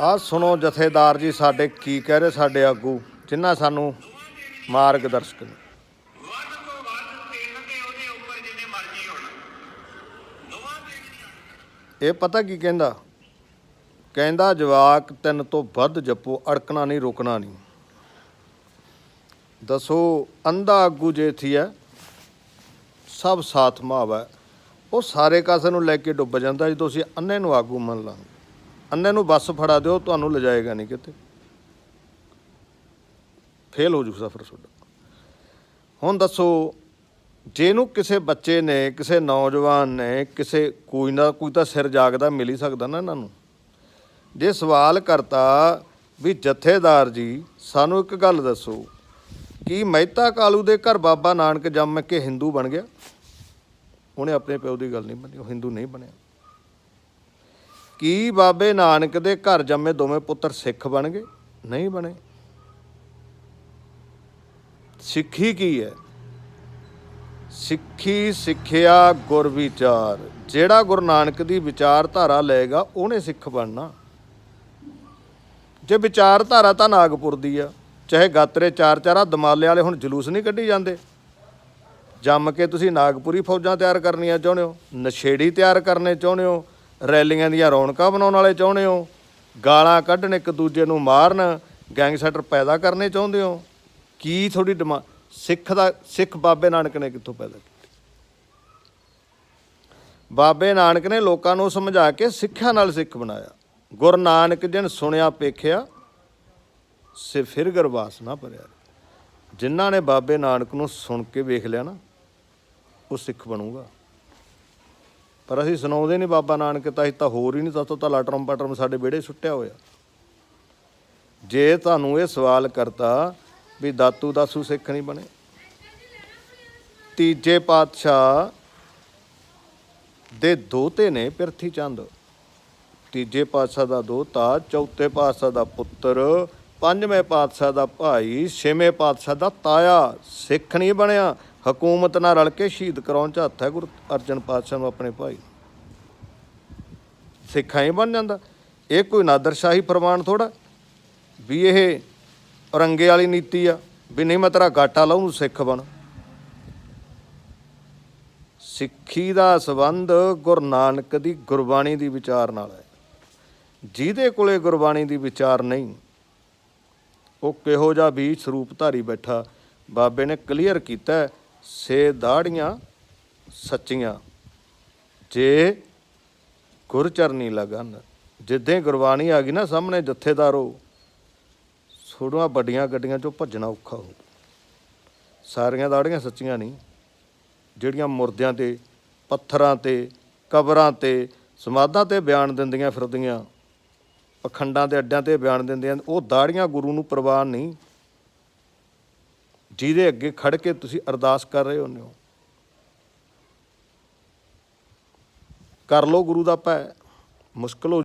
ਆਹ ਸੁਣੋ ਜਥੇਦਾਰ ਜੀ ਸਾਡੇ ਕੀ ਕਹਿ ਰਹੇ ਸਾਡੇ ਆਗੂ ਜਿਨ੍ਹਾਂ ਸਾਨੂੰ ਨੇ। ਜਿੰਨੇ ਮਰਜ਼ੀ ਹੋਣ। ਦੋਵਾਂ ਦੇ ਇਹ ਪਤਾ ਕੀ ਕਹਿੰਦਾ? ਕਹਿੰਦਾ ਜਵਾਕ ਤਿੰਨ ਤੋਂ ਵੱਧ ਜਪੋ ਅੜਕਣਾ ਨਹੀਂ ਰੁਕਣਾ ਨਹੀਂ। ਦੱਸੋ ਅੰਧਾ ਆਗੂ ਜੇ ਥੀ ਹੈ ਸਭ ਸਾਥ ਮਾਵਾ। ਉਹ ਸਾਰੇ ਕਾਸੇ ਨੂੰ ਲੈ ਕੇ ਡੁੱਬ ਜਾਂਦਾ ਜਦੋਂ ਅਸੀਂ ਅੰਨੇ ਨੂੰ ਆਗੂ ਮੰਨ ਲਾਂਗੇ। ਅੰਨੇ ਨੂੰ ਬੱਸ ਫੜਾ ਦਿਓ, ਤੁਹਾਨੂੰ ਲਿਜਾਏਗਾ ਨਹੀਂ ਕਿਤੇ। ਫੇਲ ਹੋ ਜੂ ਸਫਰ ਤੁਹਾਡਾ। ਹੁਣ ਦੱਸੋ, ਜਿਹਨੂੰ ਕਿਸੇ ਬੱਚੇ ਨੇ, ਕਿਸੇ ਨੌਜਵਾਨ ਨੇ, ਕਿਸੇ ਕੋਈ ਨਾ ਕੋਈ ਤਾਂ ਸਿਰ ਜਾਗਦਾ ਮਿਲ ਹੀ ਸਕਦਾ ਨਾ ਇਹਨਾਂ ਨੂੰ। ਜੇ ਸਵਾਲ ਕਰਤਾ ਵੀ ਜਥੇਦਾਰ ਜੀ, ਸਾਨੂੰ ਇੱਕ ਗੱਲ ਦੱਸੋ, ਕੀ ਮਹਿਤਾ ਕਾਲੂ ਦੇ ਘਰ ਬਾਬਾ ਨਾਨਕ ਜੰਮ ਕੇ ਹਿੰਦੂ ਬਣ ਗਿਆ? ਉਹਨੇ ਆਪਣੇ ਪਿਓ ਦੀ ਗੱਲ ਨਹੀਂ ਮੰਨੀ, ਉਹ ਹਿੰਦੂ ਨਹੀਂ ਬਣਿਆ। ਕੀ ਬਾਬੇ ਨਾਨਕ ਦੇ ਘਰ ਜੰਮੇ ਦੋਵੇਂ ਪੁੱਤਰ ਸਿੱਖ ਬਣ ਗਏ? ਨਹੀਂ ਬਣੇ। ਸਿੱਖੀ ਕੀ ਹੈ? ਸਿੱਖੀ ਸਿੱਖਿਆ ਗੁਰ ਵਿਚਾਰ। ਜਿਹੜਾ ਗੁਰੂ ਨਾਨਕ ਦੀ ਵਿਚਾਰਧਾਰਾ ਲਏਗਾ, ਉਹਨੇ ਸਿੱਖ ਬਣਨਾ। ਜੇ ਵਿਚਾਰਧਾਰਾ ਤਾਂ ਨਾਗਪੁਰ ਦੀ ਆ, ਚਾਹੇ ਗਾਤਰੇ ਚਾਰ ਚਾਰਾ ਦਮਾਲੇ ਵਾਲੇ ਹੁਣ ਜਲੂਸ ਨਹੀਂ ਕੱਢੀ ਜਾਂਦੇ। ਜੰਮ ਕੇ ਤੁਸੀਂ ਨਾਗਪੁਰੀ ਫੌਜਾਂ ਤਿਆਰ ਕਰਨੀਆਂ ਚਾਹੁੰਦੇ ਹੋ, ਨਸ਼ੇੜੀ ਤਿਆਰ ਕਰਨੇ ਚਾਹੁੰਦੇ ਹੋ ਰੈਲੀਆਂ ਦੀਆਂ ਰੌਣਕਾਂ ਬਣਾਉਣ ਵਾਲੇ ਚਾਹੁੰਦੇ ਹੋ? ਗਾਲਾਂ ਕੱਢਣ ਇੱਕ ਦੂਜੇ ਨੂੰ ਮਾਰਨ ਗੈਂਗਸਟਰ ਪੈਦਾ ਕਰਨੇ ਚਾਹੁੰਦੇ ਹੋ? ਕੀ ਤੁਹਾਡੀ ਡਿਮਾਂਡ ਸਿੱਖ ਦਾ ਸਿੱਖ ਬਾਬੇ ਨਾਨਕ ਨੇ ਕਿੱਥੋਂ ਪੈਦਾ ਕੀਤੀ? ਬਾਬੇ ਨਾਨਕ ਨੇ ਲੋਕਾਂ ਨੂੰ ਸਮਝਾ ਕੇ ਸਿੱਖਿਆ ਨਾਲ ਸਿੱਖ ਬਣਾਇਆ। ਗੁਰੂ ਨਾਨਕ ਜਨ ਸੁਣਿਆ ਪੇਖਿਆ ਸੇ ਫਿਰ ਗਰਵਾਸ ਨਾ ਭਰਿਆ ਜਿਨ੍ਹਾਂ ਨੇ ਬਾਬੇ ਨਾਨਕ ਨੂੰ ਸੁਣ ਕੇ ਵੇਖ ਲਿਆ ਨਾ, ਉਹ ਸਿੱਖ ਬਣੂਗਾ। ਪਰ ਅਸੀਂ ਸੁਣਾਉਂਦੇ ਨਹੀਂ ਬਾਬਾ ਨਾਨਕ, ਤਾਂ ਅਸੀਂ ਤਾਂ ਹੋਰ ਹੀ ਨਹੀਂ ਸਾਤੋਂ ਤਾਂ ਲਟਰਮ ਪਟਰਮ ਸਾਡੇ ਵਿਹੜੇ ਸੁੱਟਿਆ ਹੋਇਆ। ਜੇ ਤੁਹਾਨੂੰ ਇਹ ਸਵਾਲ ਕਰਤਾ ਵੀ ਦਾਤੂ ਦਾਸੂ ਸਿੱਖ ਨਹੀਂ ਬਣੇ, ਤੀਜੇ ਪਾਤਸ਼ਾਹ ਦੇ ਦੋਤੇ ਨੇ ਪਿਰਥੀ ਚੰਦ। ਤੀਜੇ ਪਾਤਸ਼ਾਹ ਦਾ ਦੋਤਾ, ਚੌਥੇ ਪਾਤਸ਼ਾਹ ਦਾ ਪੁੱਤਰ, ਪੰਜਵੇਂ ਪਾਤਸ਼ਾਹ ਦਾ ਭਾਈ, ਛੇਵੇਂ ਪਾਤਸ਼ਾਹ ਦਾ ਤਾਇਆ। ਸਿੱਖ ਨਹੀਂ ਬਣਿਆ। ਹਕੂਮਤ ਨਾਲ ਰਲ ਕੇ ਸ਼ਹੀਦ ਕਰਾਉਣ ਚ ਹੱਥ ਹੈ ਗੁਰੂ ਅਰਜਨ ਪਾਤਸ਼ਾਹ ਨੂੰ ਆਪਣੇ ਭਾਈ ਸਿੱਖਾਂ ਹੀ ਬਣ ਜਾਂਦਾ। ਇਹ ਕੋਈ ਨਾਦਰਸ਼ਾਹੀ ਪ੍ਰਮਾਣ ਥੋੜਾ ਵੀ ਇਹ ਔਰੰਗੇ ਵਾਲੀ ਨੀਤੀ ਆ, ਵੀ ਨਹੀਂ ਮੈਂ ਤੇਰਾ ਗਾਟਾ ਲਾਉਂ ਨੂੰ ਸਿੱਖ ਬਣ। ਸਿੱਖੀ ਦਾ ਸੰਬੰਧ ਗੁਰੂ ਨਾਨਕ ਦੀ ਗੁਰਬਾਣੀ ਦੀ ਵਿਚਾਰ ਨਾਲ ਹੈ। ਜਿਹਦੇ ਕੋਲੇ ਗੁਰਬਾਣੀ ਦੀ ਵਿਚਾਰ ਨਹੀਂ, ਉਹ ਕਿਹੋ ਜਿਹਾ ਵੀ ਸਰੂਪ ਧਾਰੀ ਬੈਠਾ, ਬਾਬੇ ਨੇ ਕਲੀਅਰ ਕੀਤਾ ਸੇ ਦਾੜੀਆਂ ਸੱਚੀਆਂ। ਜੇ ਗੁਰਚਰਨੀ ਲਗਨ, ਜਿੱਦਾਂ ਹੀ ਗੁਰਬਾਣੀ ਆ ਗਈ ਨਾ ਸਾਹਮਣੇ ਜਥੇਦਾਰੋ ਥੋੜੀਆਂ ਵੱਡੀਆਂ ਗੱਡੀਆਂ ਚੋਂ ਭੱਜਣਾ ਔਖਾ ਹੋ। ਸਾਰੀਆਂ ਦਾੜੀਆਂ ਸੱਚੀਆਂ ਨਹੀਂ, ਜਿਹੜੀਆਂ ਮੁਰਦਿਆਂ ਤੇ, ਪੱਥਰਾਂ ਤੇ, ਕਬਰਾਂ ਤੇ, ਸਮਾਧਾਂ ਤੇ ਬਿਆਨ ਦਿੰਦੀਆਂ ਫਿਰਦੀਆਂ, ਪਖੰਡਾਂ ਦੇ ਅੱਡਿਆਂ ਤੇ ਬਿਆਨ ਦਿੰਦੀਆਂ, ਉਹ ਦਾੜੀਆਂ ਗੁਰੂ ਨੂੰ ਪ੍ਰਵਾਨ ਨਹੀਂ ਜਿਹਦੇ ਅੱਗੇ ਖੜ ਕੇ ਤੁਸੀਂ ਅਰਦਾਸ ਕਰ ਰਹੇ ਹੁੰਦੇ ਹੋ। ਕਰ ਲੋ ਗੁਰੂ ਦਾ ਭੈ, ਮੁਸ਼ਕਲ ਹੋ